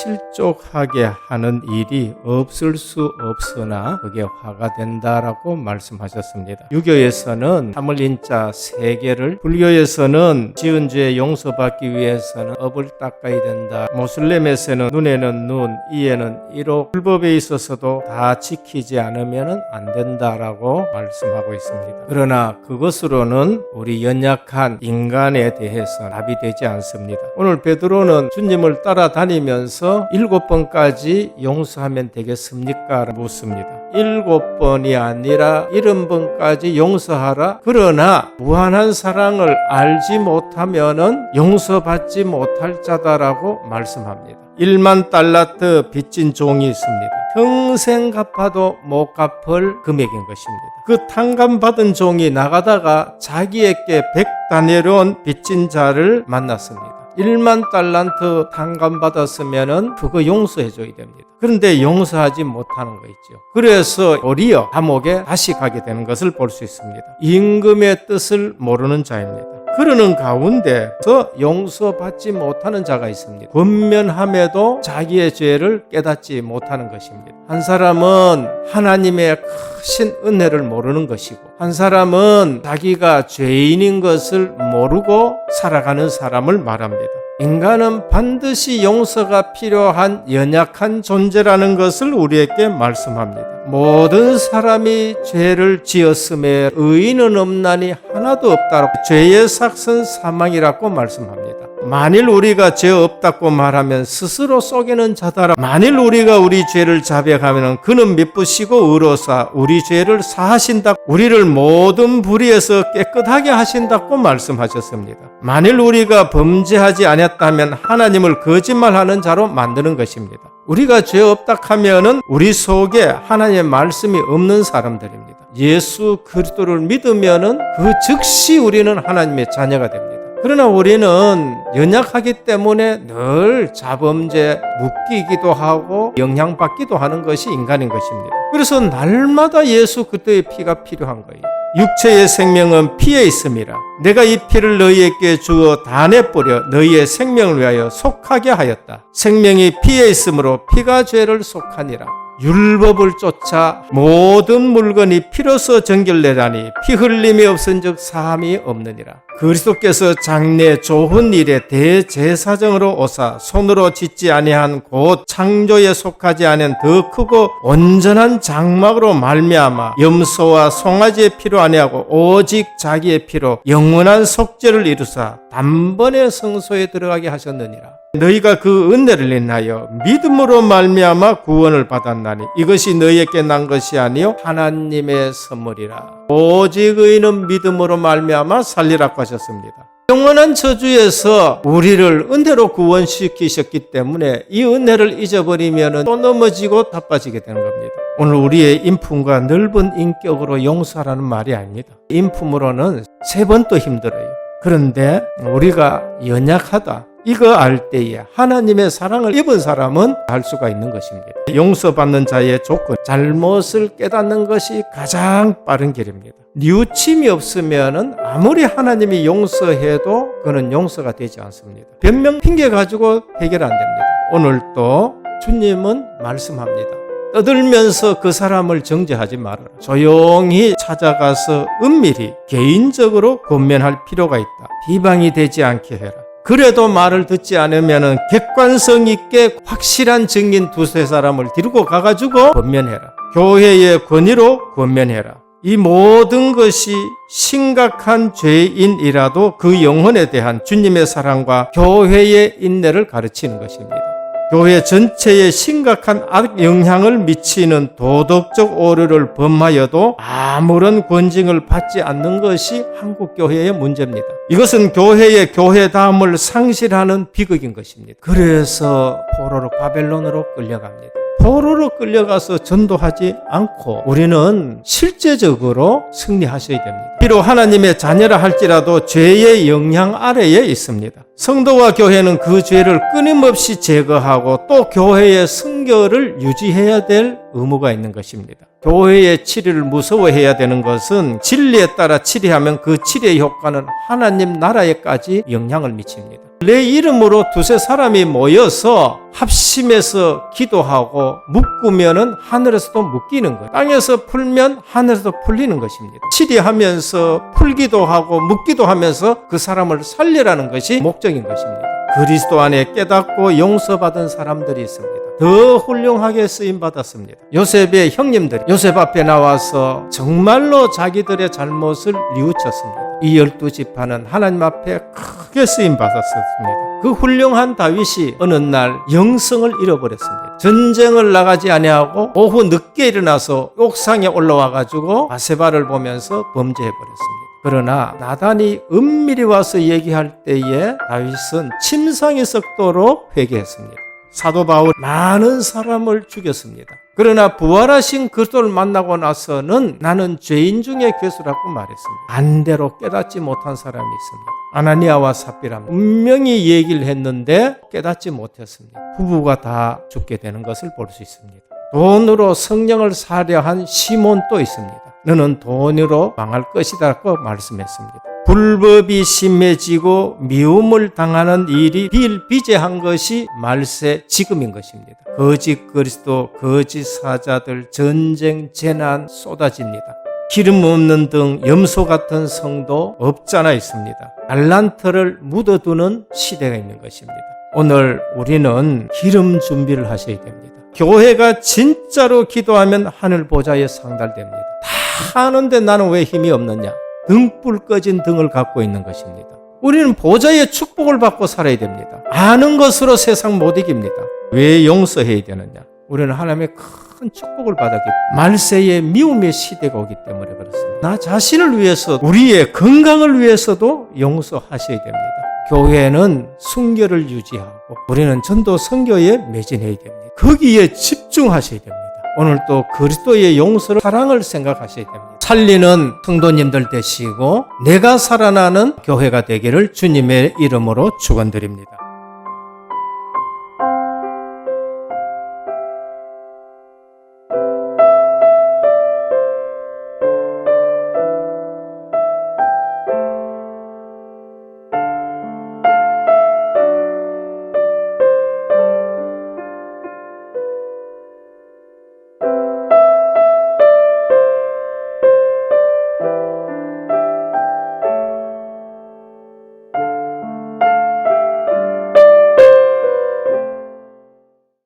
실족하게 하는 일이 없을 수 없으나 그게 화가 된다라고 말씀하셨습니다. 유교에서는 삼을 인자 세 개를 불교에서는 지은 죄 용서받기 위해서는 업을 닦아야 된다. 모슬렘에서는 눈에는 눈, 이에는 이로 불법에 있어서도 다 지키지 않으면 안 된다라고 말씀하고 있습니다. 그러나 그것으로는 우리 연약한 인간에 대해서 답이 되지 않습니다. 오늘 베드로는 주님을 따라다니면서 일곱 번까지 용서하면 되겠습니까? 묻습니다. 일곱 번이 아니라 일흔 번까지 용서하라. 그러나 무한한 사랑을 알지 못하면은 용서받지 못할 자다라고 말씀합니다. 1만 달라트 빚진 종이 있습니다. 평생 갚아도 못 갚을 금액인 것입니다. 그 탕감받은 종이 나가다가 자기에게 백 다내려온 빚진 자를 만났습니다. 1만 달란트 탕감 받았으면은 그거 용서해 줘야 됩니다. 그런데 용서하지 못하는 거 있죠. 그래서 도리어 감옥에 다시 가게 되는 것을 볼 수 있습니다. 임금의 뜻을 모르는 자입니다. 그러는 가운데서 용서받지 못하는 자가 있습니다. 권면함에도 자기의 죄를 깨닫지 못하는 것입니다. 한 사람은 하나님의 크신 은혜를 모르는 것이고, 한 사람은 자기가 죄인인 것을 모르고 살아가는 사람을 말합니다. 인간은 반드시 용서가 필요한 연약한 존재라는 것을 우리에게 말씀합니다. 모든 사람이 죄를 지었음에 의인은 없나니 하나도 없다고 죄의 삭은 사망이라고 말씀합니다. 만일 우리가 죄 없다고 말하면 스스로 속이는 자다라. 만일 우리가 우리 죄를 자백하면 그는 미쁘시고 의로사 우리 죄를 사하신다. 우리를 모든 불의에서 깨끗하게 하신다고 말씀하셨습니다. 만일 우리가 범죄하지 않았다면 하나님을 거짓말하는 자로 만드는 것입니다. 우리가 죄 없다 하면은 우리 속에 하나님의 말씀이 없는 사람들입니다. 예수 그리스도를 믿으면은 그 즉시 우리는 하나님의 자녀가 됩니다. 그러나 우리는 연약하기 때문에 늘 자범죄 묶이기도 하고 영향받기도 하는 것이 인간인 것입니다. 그래서 날마다 예수 그리스도의 피가 필요한 거예요. 육체의 생명은 피에 있음이라. 내가 이 피를 너희에게 주어 다 내뿌려 너희의 생명을 위하여 속하게 하였다. 생명이 피에 있으므로 피가 죄를 속하니라. 율법을 쫓아 모든 물건이 피로서 정결되라니 피 흘림이 없은즉 사함이 없느니라. 그리스도께서 장래 좋은 일에 대제사정으로 오사 손으로 짓지 아니한 곧 창조에 속하지 않은 더 크고 온전한 장막으로 말미암아 염소와 송아지의 피로 아니하고 오직 자기의 피로 영원한 속죄를 이루사 단번에 성소에 들어가게 하셨느니라. 너희가 그 은혜를 인하여 믿음으로 말미암아 구원을 받았나니 이것이 너희에게 난 것이 아니요 하나님의 선물이라. 오직 의인은 믿음으로 말미암아 살리라고 하셨습니다. 영원한 저주에서 우리를 은혜로 구원시키셨기 때문에 이 은혜를 잊어버리면 또 넘어지고 자빠지게 되는 겁니다. 오늘 우리의 인품과 넓은 인격으로 용서하라는 말이 아닙니다. 인품으로는 세 번 또 힘들어요. 그런데 우리가 연약하다. 이거 알 때에 하나님의 사랑을 입은 사람은 할 수가 있는 것입니다. 용서받는 자의 조건, 잘못을 깨닫는 것이 가장 빠른 길입니다. 뉘우침이 없으면 아무리 하나님이 용서해도 그는 용서가 되지 않습니다. 변명 핑계 가지고 해결 안 됩니다. 오늘 또 주님은 말씀합니다. 떠들면서 그 사람을 정죄하지 말아라. 조용히 찾아가서 은밀히 개인적으로 권면할 필요가 있다. 비방이 되지 않게 해라. 그래도 말을 듣지 않으면 객관성 있게 확실한 증인 두세 사람을 데리고 가가지고 권면해라. 교회의 권위로 권면해라. 이 모든 것이 심각한 죄인이라도 그 영혼에 대한 주님의 사랑과 교회의 인내를 가르치는 것입니다. 교회 전체에 심각한 악 영향을 미치는 도덕적 오류를 범하여도 아무런 권징을 받지 않는 것이 한국 교회의 문제입니다. 이것은 교회의 교회다움을 상실하는 비극인 것입니다. 그래서 포로로 바벨론으로 끌려갑니다. 포로로 끌려가서 전도하지 않고 우리는 실제적으로 승리하셔야 됩니다. 비록 하나님의 자녀라 할지라도 죄의 영향 아래에 있습니다. 성도와 교회는 그 죄를 끊임없이 제거하고 또 교회의 성결을 유지해야 될 의무가 있는 것입니다. 교회의 치리를 무서워해야 되는 것은 진리에 따라 치리하면 그 치리의 효과는 하나님 나라에까지 영향을 미칩니다. 내 이름으로 두세 사람이 모여서 합심해서 기도하고 묶으면은 하늘에서도 묶이는 거예요. 땅에서 풀면 하늘에서도 풀리는 것입니다. 치리하면서 풀기도 하고 묶기도 하면서 그 사람을 살리라는 것이 목적인 것입니다. 그리스도 안에 깨닫고 용서받은 사람들이 있습니다. 더 훌륭하게 쓰임 받았습니다. 요셉의 형님들이 요셉 앞에 나와서 정말로 자기들의 잘못을 뉘우쳤습니다. 이 열두 지파는 하나님 앞에 크게 쓰임 받았었습니다. 그 훌륭한 다윗이 어느 날 영성을 잃어버렸습니다. 전쟁을 나가지 아니하고 오후 늦게 일어나서 옥상에 올라와 가지고 바세바를 보면서 범죄해 버렸습니다. 그러나 나단이 은밀히 와서 얘기할 때에 다윗은 침상의 속도로 회개했습니다. 사도 바울 많은 사람을 죽였습니다. 그러나 부활하신 그리스도를 만나고 나서는 나는 죄인 중에 괴수라고 말했습니다. 반대로 깨닫지 못한 사람이 있습니다. 아나니아와 삽비라 분명히 얘기를 했는데 깨닫지 못했습니다. 부부가 다 죽게 되는 것을 볼 수 있습니다. 돈으로 성령을 사려 한 시몬도 있습니다. 너는 돈으로 망할 것이다라고 말씀했습니다. 불법이 심해지고 미움을 당하는 일이 비일비재한 것이 말세 지금인 것입니다. 거짓 그리스도, 거짓 사자들, 전쟁, 재난 쏟아집니다. 기름 없는 등 염소 같은 성도 없잖아 있습니다. 달란트를 묻어두는 시대가 있는 것입니다. 오늘 우리는 기름 준비를 하셔야 됩니다. 교회가 진짜로 기도하면 하늘 보좌에 상달됩니다. 다 하는데 나는 왜 힘이 없느냐? 등불 꺼진 등을 갖고 있는 것입니다. 우리는 보좌의 축복을 받고 살아야 됩니다. 아는 것으로 세상 못 이깁니다. 왜 용서해야 되느냐? 우리는 하나님의 큰 축복을 받았기 말세의 미움의 시대가 오기 때문에 그렇습니다. 나 자신을 위해서 우리의 건강을 위해서도 용서하셔야 됩니다. 교회는 순결을 유지하고 우리는 전도 선교에 매진해야 됩니다. 거기에 집중하셔야 됩니다. 오늘 또 그리스도의 용서를 사랑을 생각하셔야 됩니다. 살리는 성도님들 되시고 내가 살아나는 교회가 되기를 주님의 이름으로 축원드립니다.